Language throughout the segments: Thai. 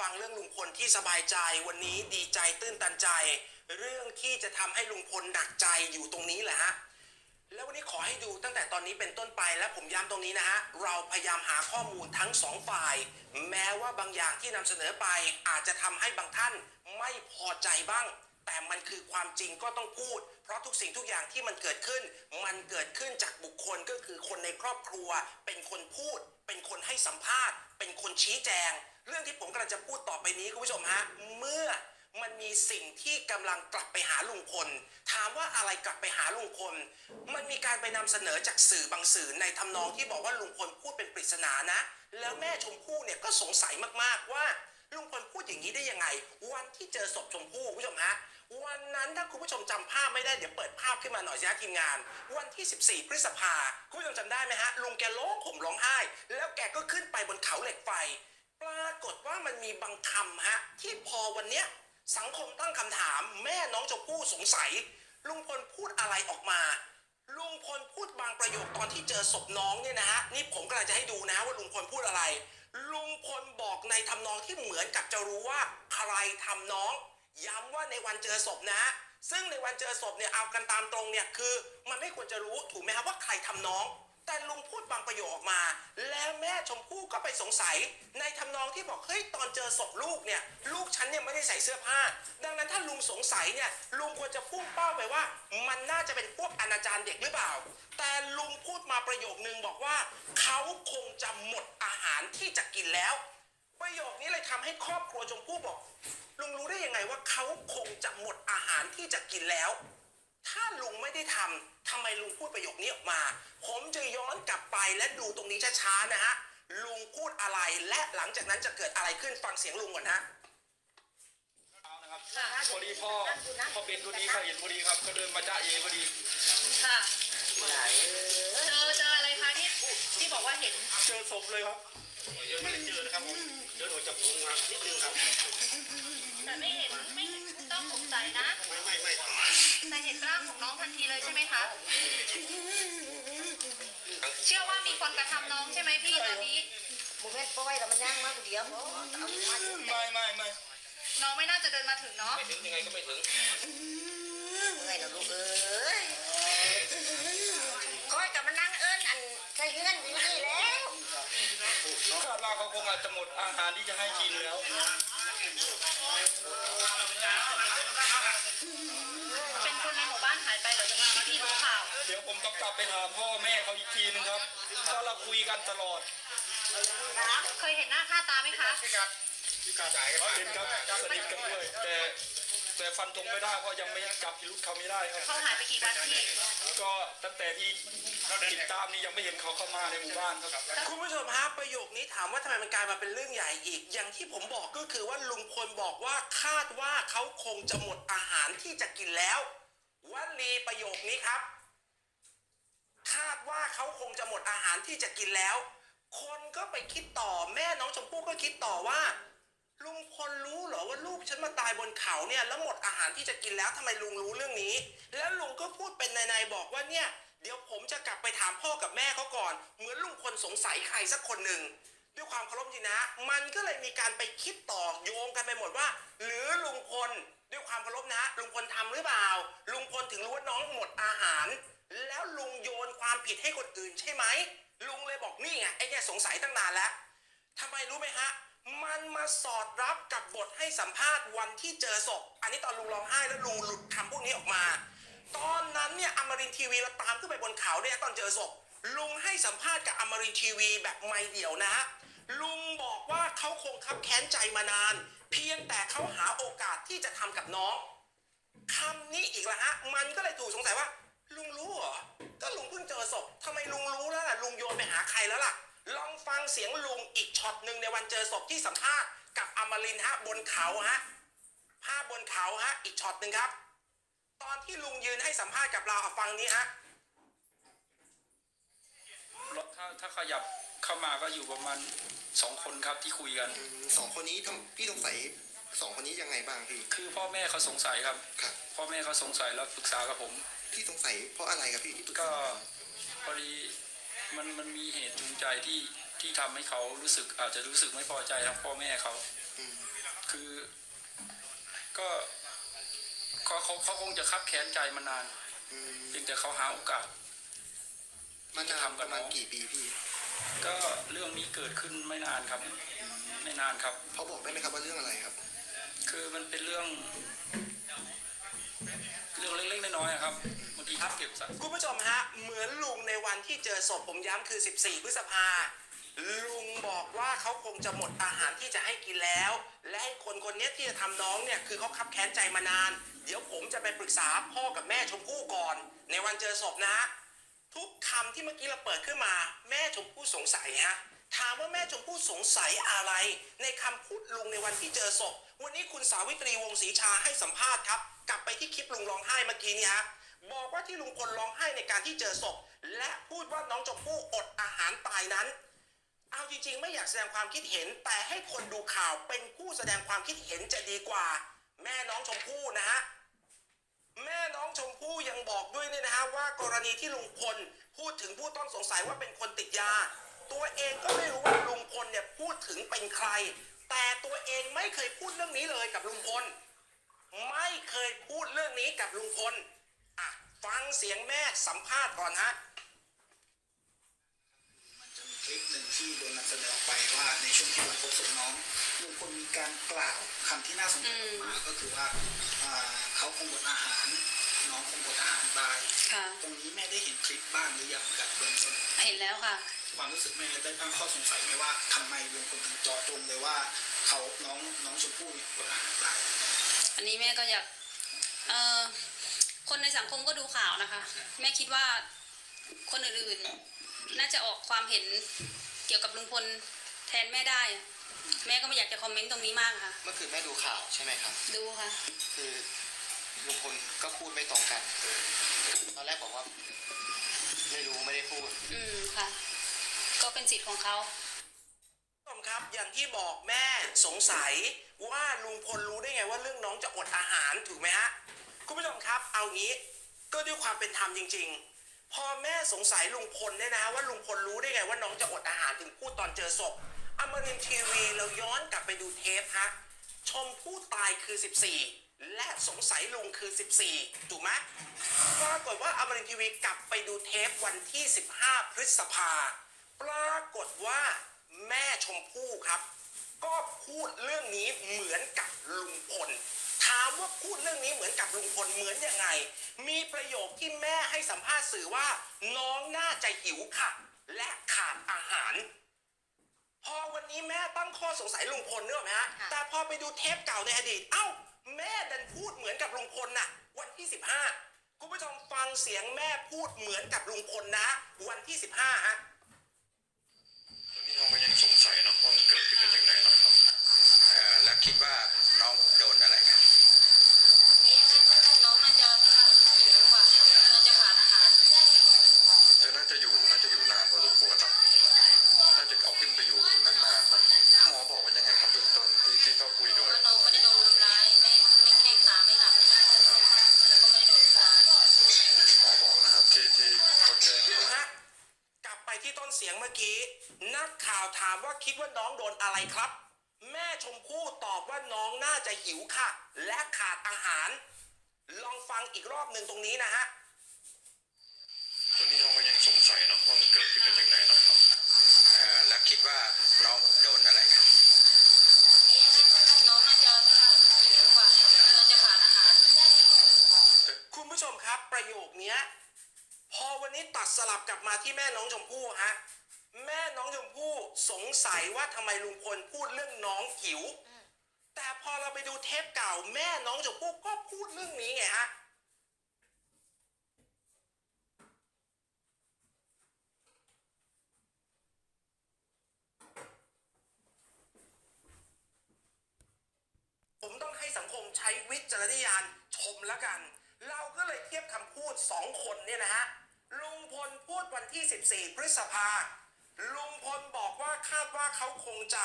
ฟังเรื่องลุงพลที่สบายใจวันนี้ดีใจตื้นตันใจ เรื่องที่จะทำให้ลุงพลหนักใจอยู่ตรงนี้แหละฮะแล้ววันนี้ขอให้ดูตั้งแต่ตอนนี้เป็นต้นไปและผมย้ำตรงนี้นะฮะเราพยายามหาข้อมูลทั้งสองฝ่าย แม้ว่าบางอย่างที่นำเสนอไปอาจจะทำให้บางท่านไม่พอใจบ้าง แต่มันคือความจริงก็ต้องพูด เพราะทุกสิ่งทุกอย่างที่มันเกิดขึ้น มันเกิดขึ้นจากบุคคลก็คือคนในครอบครัว เป็นคนพูด เป็นคนให้สัมภาษณ์ เป็นคนชี้แจง เรื่องที่ผมกำลังจะพูดต่อไปนี้คุณผู้ชมฮะเมื่อมันมีสิ่งที่กำลังกลับไปหาลุงพล ถามว่าอะไรกลับไปหาลุงพล มันมีการไปนำเสนอจากสื่อบางสื่อในทำนองที่บอกว่าลุงพลพูดเป็นปริศนานะ แล้วแม่ชมพู่เนี่ยก็สงสัยมากๆว่าลุงพลพูดอย่างนี้ได้ยังไง วันที่เจอศพชมพู่คุณผู้ชมฮะวันนั้นถ้าคุณผู้ชมจำภาพไม่ได้เดี๋ยวเปิดภาพขึ้นมาหน่อยสิฮะทีมงาน วันที่ 14 พฤษภาคุณผู้ชมจำได้ไหมฮะลุงแกร้องห่มร้องไห้ แล้วแกก็ขึ้นไปบนเขาเหล็กไฟปราก ว่ามันมีบางคำฮะที่พอวันเนี้ยสังคมตั้งคำถาม แม่น้องชมพู่สงสัย ลุงพลพูดอะไรออกมา ลุงพลพูดบางประโยคตอนที่เจอศพน้องเนี่ยนะฮะนี่ผมกำลังจะให้ดูนะว่าลุงพลพูดอะไร ลุงพลบอกในทำนองที่เหมือนกับจะรู้ว่าใครทำน้อง ย้ำว่าในวันเจอศพนะฮะซึ่งในวันเจอศพเนี่ยเอากันตามตรงเนี่ยคือ มันไม่ควรจะรู้ถูกไหมครับว่าใครทำน้อง แต่ลุงพูดบางประโยคออกมา แล้วแม่ชมพู่ก็ไปสงสัย ในทำนองที่บอกเฮ้ยตอนเจอศพลูกเนี่ยลูกฉันเนี่ยไม่ได้ใส่เสื้อผ้า ดังนั้นถ้าลุงสงสัยเนี่ยลุงควรจะพุ่งเป้าไปว่า มันน่าจะเป็นพวกอนาจารเด็กหรือเปล่า แต่ลุงพูดมาประโยคนึงบอกว่าเขาคงจะหมดอาหารที่จะกินแล้ว ประโยคนี้เลยทำให้ครอบครัวชมพู่บอกลุงรู้ได้ยังไงว่าเขาคงจะหมดอาหารที่จะกินแล้ว ถ้าลุงไม่ได้ทำทำไมลุงพูดประโยคนี้ออกมา ผมจะย้อนกลับไปและดูตรงนี้ช้าๆนะฮะลุงพูดอะไรและหลังจากนั้นจะเกิดอะไรขึ้นฟังเสียงลุงก่อนนะนะครับพอดีพ่อพ่อเป็นคนนี้เขาเห็นพอดีครับก็เดินมาจ้าเอพอดีค่ะเจอเจออะไรคะที่ที่บอกว่าเห็นเจอศพเลยครับยังไม่ได้เจอนะครับผมเดินออกจากวงมานิดนึงครับแต่ไม่เห็นไม่เห็นต้องสงสัยนะ ไม่ไม่ไม่ แต่เห็นร่างของน้องทันทีเลยใช่ไหมคะ เชื่อว่ามีคนกระทำน้องใช่ไหมพี่ตอนนี้มึงเฮ็ดปล่อยแล้วมันย่างมากกูเดียวเอามาอยู่ไม่ไม่ไม่น้องไม่น่าจะเดินมาถึงเนาะ ไม่ถึงยังไงก็ไม่ถึงเมื่อยแล้วลูกเอ้ยคอยกับมันนั่งเอิ้นอันใส่เฮือนอยู่นี่แล้วคาดว่าเขาคงอาจจะหมดอาหารที่จะให้กินแล้ว เลับไปหาพ่อแม่เขาอีกทีนึงครับเพราะเราคุยกันตลอดเคยเห็นหน้าค่าตาไหมคะเห็นครับสนิทกันด้วยแต่แต่ฟันธงไม่ได้เพราะยังไม่จับพิรุธเขาไม่ได้ครับ เขาหายไปกี่วันพี่ ก็ตั้งแต่ที่ติดตามนี่ยังไม่เห็นเขาเข้ามาในหมู่บ้านครับ คุณผู้ชมฮะประโยคนี้ถามว่าทำไมมันกลายมาเป็นเรื่องใหญ่อีก อย่างที่ผมบอกก็คือว่าลุงพลบอกว่าคาดว่าเขาคงจะหมดอาหารที่จะกินแล้ววลีประโยคนี้ครับคาดว่าเขาคงจะหมดอาหารที่จะกินแล้ว คนก็ไปคิดต่อแม่น้องชมพู่ก็คิดต่อว่า ลุงพลรู้เหรอว่าลูกฉันมาตายบนเขาเนี่ยแล้วหมดอาหารที่จะกินแล้วทำไมลุงรู้เรื่องนี้ แล้วลุงก็พูดเป็นในๆบอกว่าเนี่ยเดี๋ยวผมจะกลับไปถามพ่อกับแม่เขาก่อน เหมือนลุงพลสงสัยใครสักคนหนึ่งด้วยความเคารพจริงนะ มันก็เลยมีการไปคิดต่อโยงกันไปหมดว่า หรือลุงพลด้วยความเคารพนะลุงพลทำหรือเปล่า ลุงพลถึงรู้ว่าน้องหมดอาหาร แล้วลุงโยนความผิดให้คนอื่นใช่ไหม ลุงเลยบอกนี่ไงไอ้เนี่ยสงสัยตั้งนานแล้วทำไมรู้ไหมฮะ มันมาสอดรับกับบทให้สัมภาษณ์วันที่เจอศพ อันนี้ตอนลุงร้องไห้แล้วลุงหลุดคำพวกนี้ออกมา ตอนนั้นเนี่ยอมรินทีวีเราตามขึ้นไปบนเขาเนี่ยตอนเจอศพ ลุงให้สัมภาษณ์กับอมรินทีวีแบบไม่เดี่ยวนะฮะลุงบอกว่าเขาคงคับแค้นใจมานาน เพียงแต่เขาหาโอกาสที่จะทำกับน้องคำนี้อีกละฮะ มันก็เลยถูกสงสัยว่า รู้เหรอ ก็ลุงเพิ่งเจอศพทำไมลุงรู้แล้วล่ะ ลุงโยนไปหาใครแล้วล่ะ ลองฟังเสียงลุงอีกช็อตหนึ่งในวันเจอศพที่สัมภาษณ์กับอมรินทร์ฮะบนเขาฮะ ภาพบนเขาฮะ อีกช็อตหนึ่งครับ ตอนที่ลุงยืนให้สัมภาษณ์กับเราเอาฟังนี้ฮะ รถถ้าถ้าขยับเข้ามาก็อยู่ประมาณสองคนครับที่คุยกันอืมสองคนนี้ทำพี่สงสัยสองคนนี้ยังไงบ้างพี่ คือพ่อแม่เขาสงสัยครับ ครับ พ่อแม่เขาสงสัยแล้วปรึกษากับผม พี่สงสัยเพราะอะไรครับพี่ก็พอดีมันมันมีเหตุจูงใจที่ที่ทำให้เขารู้สึกอาจจะรู้สึกไม่พอใจทั้งพ่อแม่เขาคือก็เขาเขาเขาคงจะคับแค้นใจมานานอืมเพียงแต่เขาหาโอกาสมานานประมาณกี่ปีพี่ก็เรื่องนี้เกิดขึ้นไม่นานครับ ไม่นานครับ เขาบอกได้ไหมครับว่าเรื่องอะไรครับ คือมันเป็นเรื่อง เรื่องเล็กๆน้อยๆอะครับบาง ทีเขาเก็บสะคุณผู้ชมฮะ เหมือนลุงในวันที่เจอศพผมย้ำคือ 14 พฤษภาลุงบอกว่าเขาคงจะหมดอาหารที่จะให้กินแล้ว และคนคนนี้ที่จะทำน้องเนี่ยคือเขาคับแค้นใจมานาน เดี๋ยวผมจะไปปรึกษาพ่อกับแม่ชมพู่ก่อน ในวันเจอศพนะ ทุกคำที่เมื่อกี้เราเปิดขึ้นมา แม่ชมพู่สงสัยฮะถามว่าแม่ชมพู่สงสัยอะไร ในคำพูดลุงในวันที่เจอศพ วันนี้คุณสาวิตรีวงศ์ศรีชาให้สัมภาษณ์ครับ กลับไปที่คลิปลุงร้องไห้เมื่อกี้นี้ฮะ บอกว่าที่ลุงพลร้องไห้ในการที่เจอศพ และพูดว่าน้องชมพู่อดอาหารตายนั้น เอาจริงๆ ไม่อยากแสดงความคิดเห็น แต่ให้คนดูข่าวเป็นผู้แสดงความคิดเห็นจะดีกว่า แม่น้องชมพู่นะฮะแม่น้องชมพู่ยังบอกด้วยเนี่ยนะฮะว่ากรณีที่ลุงพลพูดถึงผู้ต้องสงสัยว่าเป็นคนติดยา ตัวเองก็ไม่รู้ว่าลุงพลเนี่ยพูดถึงเป็นใคร แต่ตัวเองไม่เคยพูดเรื่องนี้เลยกับลุงพล ไม่เคยพูดเรื่องนี้กับลุงพล ฟังเสียงแม่สัมภาษณ์ก่อนฮะมันจะมีคลิปหนึ่งที่โดนนำเสนอออกไปว่าในช่วงที่วันพบศพน้องลุงพลมีการกล่าวคำที่น่าสงสัยออกมาก็คือว่าอ่าเขาคงอดอาหาร น้องคงอดอาหารตาย ค่ะ ตรงนี้แม่ได้เห็นคลิปบ้างหรือยังกับเบื้องต้นเห็นแล้วค่ะ ความรู้สึกแม่ได้ตั้งข้อสงสัยไหมว่าทำไมลุงพลถึงเจาะจงเลยว่า เขาน้องน้องชมพู่เนี่ยอดอาหารตายอันนี้แม่ก็อยาก เอ่อ คนในสังคมก็ดูข่าวนะคะ แม่คิดว่าคนอื่นๆ น่าจะออกความเห็นเกี่ยวกับลุงพลแทนแม่ได้อะแม่ก็ไม่อยากจะคอมเมนต์ตรงนี้มากค่ะ เมื่อคืนแม่ดูข่าวใช่ไหมครับ ดูค่ะ คือลุงพลก็พูดไม่ตรงกันตอนแรกบอกว่า ไม่รู้ไม่ได้พูด อืมค่ะ ก็เป็นสิทธิ์ของเขาผู้ชมครับอย่างที่บอกแม่สงสัยว่าลุงพลรู้ได้ไงว่าเรื่องน้องจะอดอาหารถูกไหมฮะ คุณผู้ชมครับ เอางี้ก็ด้วยความเป็นธรรมจริง ๆพอแม่สงสัยลุงพลเนี่ยนะฮะว่าลุงพลรู้ได้ไงว่าน้องจะอดอาหารถึงพูดตอนเจอศพอมรินทีวีเราย้อนกลับไปดูเทปฮะชมผู้ตายคือ 14 และสงสัยลุงคือ 14 ถูกไหมปรากฏว่าอมรินทีวีกลับไปดูเทปวันที่ 15 พฤษภา ปรากฏว่าแม่ชมพู่ครับ ก็พูดเรื่องนี้เหมือนกับลุงพล ถามว่าพูดเรื่องนี้เหมือนกับลุงพลเหมือนยังไง มีประโยคที่แม่ให้สัมภาษณ์สื่อว่า น้องน่าจะหิวค่ะ และขาดอาหาร พอวันนี้แม่ตั้งข้อสงสัยลุงพลเนกอะไหมฮะค่ะแต่พอไปดูเทปเก่าในอดีต เอ้า แม่ดันพูดเหมือนกับลุงพลน่ะ วันที่ 15 คุณผู้ชมฟังเสียงแม่พูดเหมือนกับลุงพลนะ วันที่ 15ฮะ อีกรอบหนึ่งตรงนี้นะฮะตอนนี้เราก็ยังสงสัยเนาะว่ามันเกิดขึ้นได้ยังไงเนาะครับเอ่อแล้วคิดว่าน้องโดนอะไรครับน้องน่าจะหิวค่ะน่าจะขาดอาหาร คุณผู้ชมครับประโยคเนี้ย พอวันนี้ตัดสลับกลับมาที่แม่น้องชมพู่ฮะแม่น้องชมพู่สงสัยว่าทำไมลุงพลพูดเรื่องน้องหิว แต่พอเราไปดูเทปเก่าแม่น้องชมพู่ก็พูดเรื่องนี้ไงฮะ ผมต้องให้สังคมใช้วิจารณญาณชมแล้วกัน เราก็เลยเทียบคำพูดสองคนเนี่ยนะฮะลุงพลพูดวันที่ 14 พฤษภาลุงพลบอกว่าคาดว่าเขาคงจะ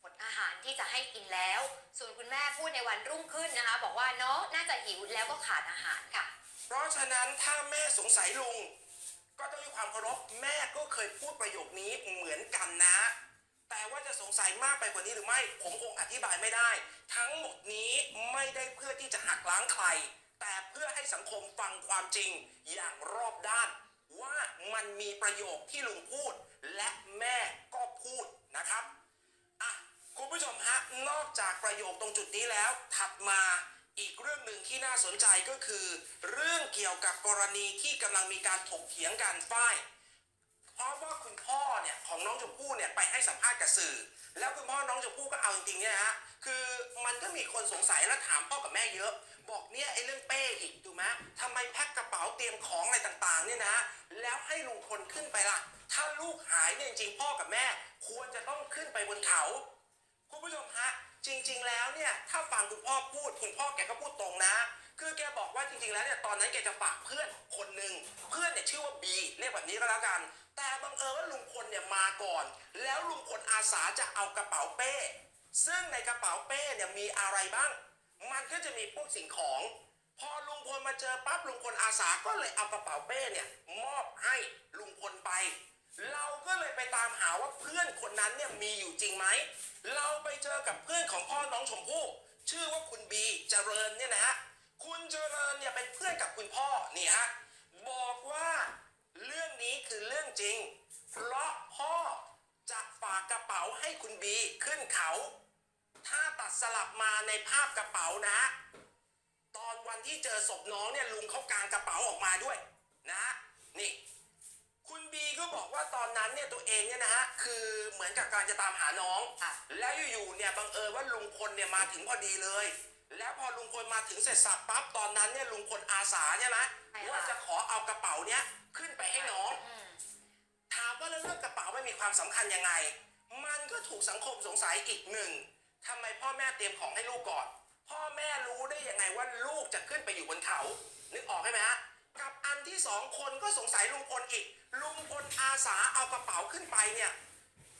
หมดอาหารที่จะให้กินแล้ว ส่วนคุณแม่พูดในวันรุ่งขึ้นนะคะ บอกว่าน้องน่าจะหิวแล้วก็ขาดอาหารค่ะ เพราะฉะนั้นถ้าแม่สงสัยลุง ก็ต้องด้วยความเคารพแม่ก็เคยพูดประโยคนี้เหมือนกันนะ แต่ว่าจะสงสัยมากไปกว่านี้หรือไม่ ผมคงอธิบายไม่ได้ ทั้งหมดนี้ไม่ได้เพื่อที่จะหักล้างใคร แต่เพื่อให้สังคมฟังความจริงอย่างรอบด้าน ว่ามันมีประโยคที่ลุงพูด และแม่ก็พูดนะครับอะคุณผู้ชมฮะนอกจากประโยคตรงจุดนี้แล้ว ถัดมาอีกเรื่องหนึ่งที่น่าสนใจก็คือ เรื่องเกี่ยวกับกรณีที่กำลังมีการถกเถียงกันฝ้าย เพราะว่าคุณพ่อเนี่ยของน้องชมพู่เนี่ยไปให้สัมภาษณ์กับสื่อ แล้วคุณพ่อน้องชมพู่ก็เอาจริงๆเนี่ยฮะคือมันก็มีคนสงสัยและถามพ่อกับแม่เยอะ บอกเนี่ยไอ้เรื่องเป้อีกถูกไหมทำไมแพ็คกระเป๋าเตรียมของอะไรต่างๆเนี่ยนะ แล้วให้ลุงพลขึ้นไปล่ะ ถ้าลูกหายเนี่ยจริงๆพ่อกับแม่ ควรจะต้องขึ้นไปบนเขา คุณผู้ชมฮะจริง ๆ แล้วเนี่ยถ้าฟังคุณพ่อพูดคุณพ่อแกก็พูดตรงนะ คือแกบอกว่าจริงๆแล้วเนี่ยตอนนั้นแกจะฝากเพื่อนคนหนึ่งเพื่อนเนี่ยชื่อว่าบีเรียกแบบนี้ก็แล้วกันแต่ บังเอิญว่าลุงพลเนี่ยมาก่อน แล้วลุงพลอาสาจะเอากระเป๋าเป้ ซึ่งในกระเป๋าเป้เนี่ยมีอะไรบ้าง มันก็จะมีพวกสิ่งของ พอลุงพลมาเจอปั๊บลุงพลอาสาก็เลยเอากระเป๋าเป้เนี่ยมอบให้ลุงพลไป เราก็เลยไปตามหาว่าเพื่อนคนนั้นเนี่ยมีอยู่จริงไหม เราไปเจอกับเพื่อนของพ่อน้องชมพู่ชื่อว่าคุณบีเจริญเนี่ยนะฮะ คุณเจริญเนี่ยเป็นเพื่อนกับคุณพ่อนี่ฮะ เขา ถ้าตัดสลับมาในภาพกระเป๋านะฮะตอนวันที่เจอศพน้องเนี่ยลุงเขากางกระเป๋าออกมาด้วยนะฮะนี่ คุณบีก็บอกว่าตอนนั้นเนี่ยตัวเองเนี่ยนะฮะคือเหมือนกับการจะตามหาน้องค่ะแล้วอยู่ๆเนี่ยบังเอิญว่าลุงพลเนี่ยมาถึงพอดีเลย แล้วพอลุงพลมาถึงเสร็จสับปั๊บตอนนั้นเนี่ยลุงพลอาสาใช่ไหมว่าจะขอเอากระเป๋าเนี้ยขึ้นไปให้น้อง อืมถามว่าแล้วเรื่องกระเป๋าไม่มีความสำคัญยังไง มันก็ถูกสังคมสงสัยอีกหนึ่งทำไมพ่อแม่เตรียมของให้ลูกก่อน พ่อแม่รู้ได้ยังไงว่าลูกจะขึ้นไปอยู่บนเขา นึกออกใช่ไหมฮะกับอันที่สองคนก็สงสัยลุงพลอีก ลุงพลอาสาเอากระเป๋าขึ้นไปเนี่ย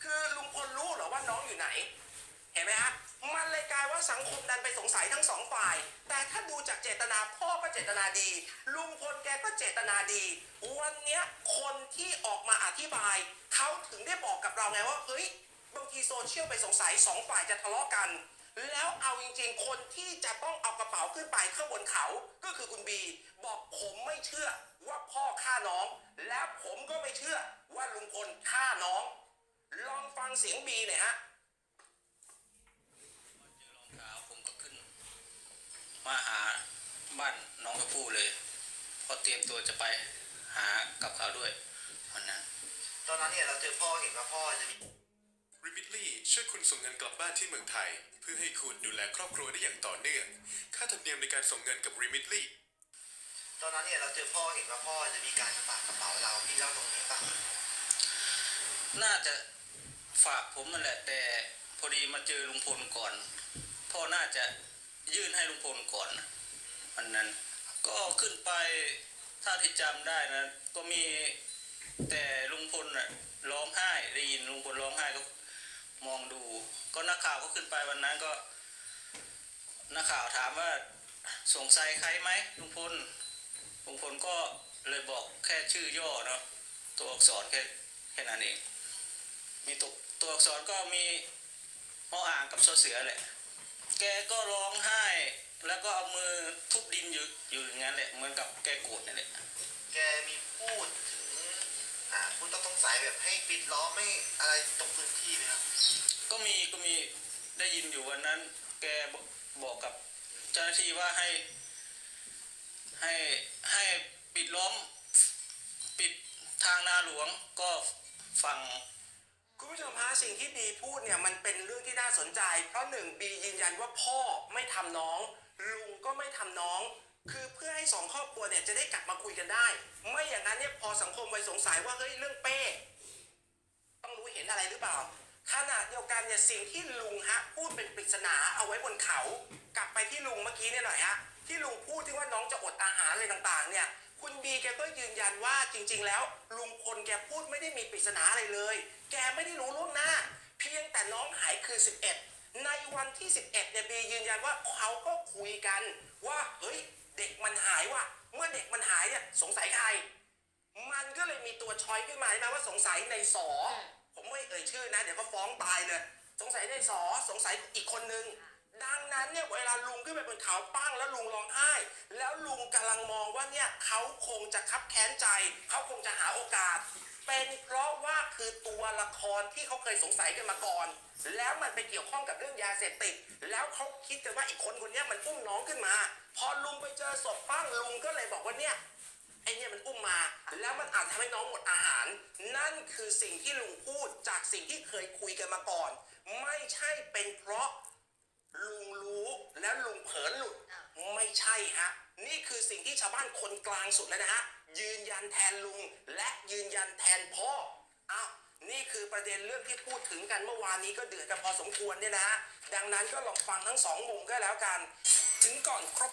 คือลุงพลรู้เหรอว่าน้องอยู่ไหน เห็นไหมฮะมันเลยกลายว่าสังคมดันไปสงสัยทั้งสองฝ่าย แต่ถ้าดูจากเจตนาพ่อก็เจตนาดี ลุงพลแกก็เจตนาดี วันเนี้ยคนที่ออกมาอธิบาย เขาถึงได้บอกกับเราไงว่า เฮ้ย บางทีโซเชียลไปสงสัยสองฝ่ายจะทะเลาะกัน แล้วเอาจริงๆ คนที่จะต้องเอากระเป๋าขึ้นไปข้างบนเขา ก็คือคุณบี บอกผมไม่เชื่อว่าพ่อฆ่าน้อง และผมก็ไม่เชื่อว่าลุงพลฆ่าน้อง ลองฟังเสียงบีหน่อยฮะเจอรองเท้าผมก็ขึ้น มาหาบ้านน้องกระพู้เลยเพอเตรียมตัวจะไปหากับเขาด้วยวันนั้น ตอนนั้นเนี่ยเราเจอพ่อเห็นว่าพ่อจะมี ริมิตลี่ช่วยคุณส่งเงินกลับบ้านที่เมืองไทย เพื่อให้คุณดูแลครอบครัวได้อย่างต่อเนื่อง ค่าธรรมเนียมในการส่งเงินกับริมิตลี่ตอนนั้นเนี่ยเราเจอพ่อเห็นว่าพ่อจะมีการฝากกระเป๋าเราพี่เล่าตรงนี้ป่ะน่าจะฝากผมนั่นแหละ แต่พอดีมาเจอลุงพลก่อน พ่อน่าจะยื่นให้ลุงพลก่อนนะวันนั้น ก็ขึ้นไปถ้าที่จำได้นะ ก็มีแต่ลุงพลน่ะร้องไห้ได้ยินลุงพลร้องไห้ก็ มองดู ก็นักข่าวก็ขึ้นไปวันนั้นก็ นักข่าวถามว่าสงสัยใครไหมลุงพลลุงพลก็เลยบอกแค่ชื่อย่อเนาะตัวอักษรแค่แค่นั้นเองมีตัวตัวอักษรก็มีมออ่างกับซเสือแหละแกก็ร้องไห้ แล้วก็เอามือทุบดินอยู่อยู่อย่างนั้นแหละเหมือนกับแกโกรธนั่นแหละแกมี แบบให้ปิดล้อมไม่อะไรตรงพื้นที่ไหมครับก็มีก็มีได้ยินอยู่วันนั้นแกบอกบอกกับเจ้าหน้าที่ว่าให้ ให้ให้ปิดล้อม ปิดทางนาหลวงก็ฟังคุณผู้ชมฮะสิ่งที่บีพูดเนี่ยมันเป็นเรื่องที่น่าสนใจ เพราะหนึ่งบียืนยันว่าพ่อไม่ทำน้อง ลุงก็ไม่ทำน้อง คือเพื่อให้สองครอบครัวเนี่ยจะได้กลับมาคุยกันได้ ไม่อย่างนั้นเนี่ยพอสังคมไปสงสัยว่าเฮ้ยเรื่องเป้ต้ องรู้เห็นอะไรหรือเปล่าขณะเดียวกันเนี่ยสิ่งที่ลุงฮะพูดเป็นปริศนาเอาไว้บนเขา กลับไปที่ลุงเมื่อกี้เนี่ยหน่อยฮะที่ลุงพูดที่ว่าน้องจะอดอาหารอะไรต่างๆ เนี่ยคุณบีแกก็ยืนยันว่าจริง ๆ แล้ว ลุงพลแกพูดไม่ได้มีปริศนาอะไรเลย แกไม่ได้รู้ล่วงหน้า เพียงแต่น้องหายคือ 11 ในวันที่ 11เนี่ยบียืนยันว่าเขาก็คุยกัน ว่าเฮ้ยเด็กมันหายว่ะเมื่อเด็กมันหายเนี่ยสงสัยใคร มันก็เลยมีตัวช้อยขึ้นมาใช่ไหมว่าสงสัยในสอ ไม่เอ่ยชื่อนะ เดี๋ยวเขาฟ้องตายเลย สงสัยได้สอสงสัยอีกคนนึง ดังนั้นเนี่ยเวลาลุงขึ้นไปบนเขาปั้งแล้วลุงร้องไห้ แล้วลุงกำลังมองว่าเนี่ยเขาคงจะคับแค้นใจ เขาคงจะหาโอกาส เป็นเพราะว่าคือตัวละครที่เขาเคยสงสัยกันมาก่อน แล้วมันไปเกี่ยวข้องกับเรื่องยาเสพติด แล้วเขาคิดกันว่าอีกคนคนเนี้ยมันอุ้มน้องขึ้นมา พอลุงไปเจอศพปั้งลุงก็เลยบอกว่าเนี่ย ไอเนี่ยมันอุ้มมา แล้วมันอาจทำให้น้องหมดอาหาร นั่นคือสิ่งที่ลุงพูดจากสิ่งที่เคยคุยกันมาก่อน ไม่ใช่เป็นเพราะลุงรู้แล้วลุงเผลอหลุด ไม่ใช่ฮะ นี่คือสิ่งที่ชาวบ้านคนกลางสุดแล้วนะฮะ ยืนยันแทนลุงและยืนยันแทนพ่ออ้าวนี่คือประเด็นเรื่องที่พูดถึงกันเมื่อวานนี้ก็เดือดกันพอสมควรเนี่ยนะฮะ ดังนั้นก็ลองฟังทั้งสองมุมก็แล้วกัน ถึงก่อนครบ